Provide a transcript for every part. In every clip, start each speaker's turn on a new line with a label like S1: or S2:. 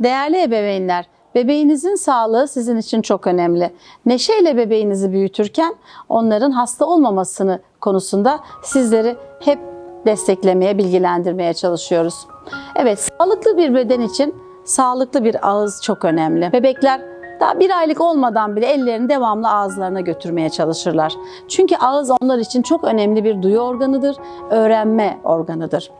S1: Değerli ebeveynler, bebeğinizin sağlığı sizin için çok önemli. Neşeyle bebeğinizi büyütürken onların hasta olmamasını konusunda sizleri hep desteklemeye, bilgilendirmeye çalışıyoruz. Evet, sağlıklı bir beden için sağlıklı bir ağız çok önemli. Bebekler daha bir aylık olmadan bile ellerini devamlı ağızlarına götürmeye çalışırlar. Çünkü ağız onlar için çok önemli bir duyu organıdır, öğrenme organıdır.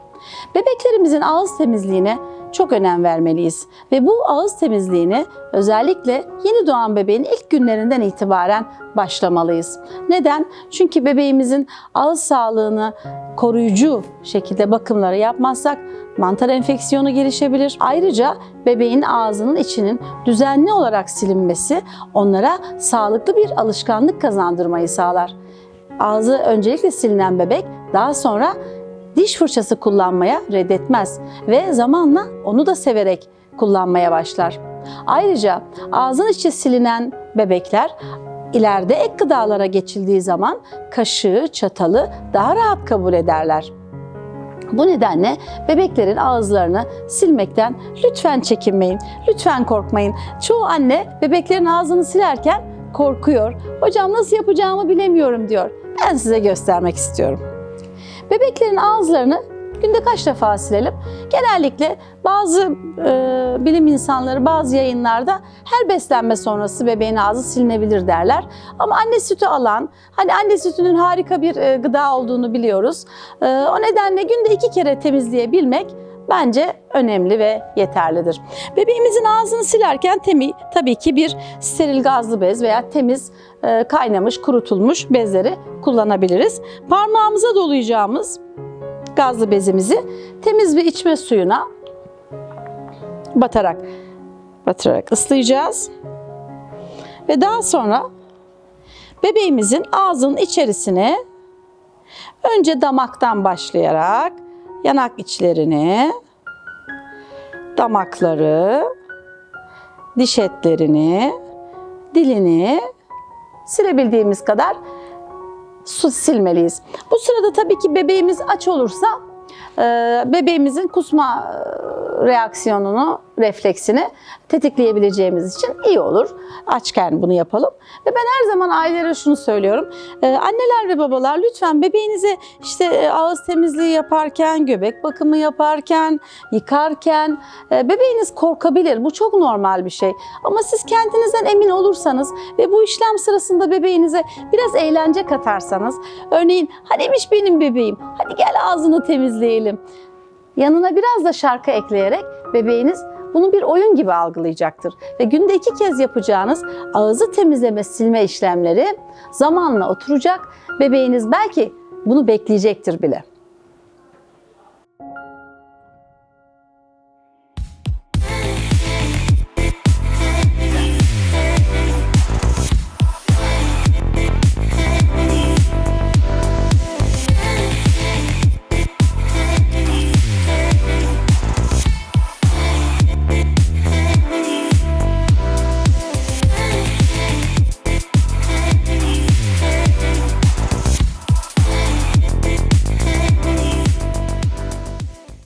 S1: Bebeklerimizin ağız temizliğine çok önem vermeliyiz ve bu ağız temizliğini özellikle yeni doğan bebeğin ilk günlerinden itibaren başlamalıyız. Neden? Çünkü bebeğimizin ağız sağlığını koruyucu şekilde bakımları yapmazsak mantar enfeksiyonu gelişebilir. Ayrıca bebeğin ağzının içinin düzenli olarak silinmesi onlara sağlıklı bir alışkanlık kazandırmayı sağlar. Ağzı öncelikle silinen bebek daha sonra diş fırçası kullanmaya reddetmez ve zamanla onu da severek kullanmaya başlar. Ayrıca ağzın içi silinen bebekler ileride ek gıdalara geçildiği zaman kaşığı, çatalı daha rahat kabul ederler. Bu nedenle bebeklerin ağızlarını silmekten lütfen çekinmeyin, lütfen korkmayın. Çoğu anne bebeklerin ağzını silerken korkuyor. Hocam nasıl yapacağımı bilemiyorum diyor. Ben size göstermek istiyorum. Bebeklerin ağızlarını günde kaç defa silelim? Genellikle bazı e, bilim insanları bazı yayınlarda her beslenme sonrası bebeğin ağzı silinebilir derler. Ama anne sütü alan, hani anne sütünün harika bir e, gıda olduğunu biliyoruz. E, o nedenle günde iki kere temizleyebilmek bence önemli ve yeterlidir. Bebeğimizin ağzını silerken temi, tabii ki bir steril gazlı bez veya temiz e, kaynamış, kurutulmuş bezleri kullanabiliriz. Parmağımıza dolayacağımız gazlı bezimizi temiz bir içme suyuna batarak batırarak ıslayacağız. Ve daha sonra bebeğimizin ağzının içerisine önce damaktan başlayarak yanak içlerini, damakları, diş etlerini, dilini silebildiğimiz kadar su silmeliyiz. Bu sırada tabii ki bebeğimiz aç olursa bebeğimizin kusma reaksiyonunu, refleksini tetikleyebileceğimiz için iyi olur. Açken bunu yapalım. Ve ben her zaman ailelere şunu söylüyorum. E, Anneler ve babalar lütfen bebeğinize işte e, ağız temizliği yaparken, göbek bakımı yaparken, yıkarken e, bebeğiniz korkabilir. Bu çok normal bir şey. Ama siz kendinizden emin olursanız ve bu işlem sırasında bebeğinize biraz eğlence katarsanız, örneğin hadimiş benim bebeğim, hadi gel ağzını temizleyelim. Yanına biraz da şarkı ekleyerek bebeğiniz bunu bir oyun gibi algılayacaktır. Ve günde iki kez yapacağınız ağzı temizleme, silme işlemleri zamanla oturacak. Bebeğiniz belki bunu bekleyecektir bile.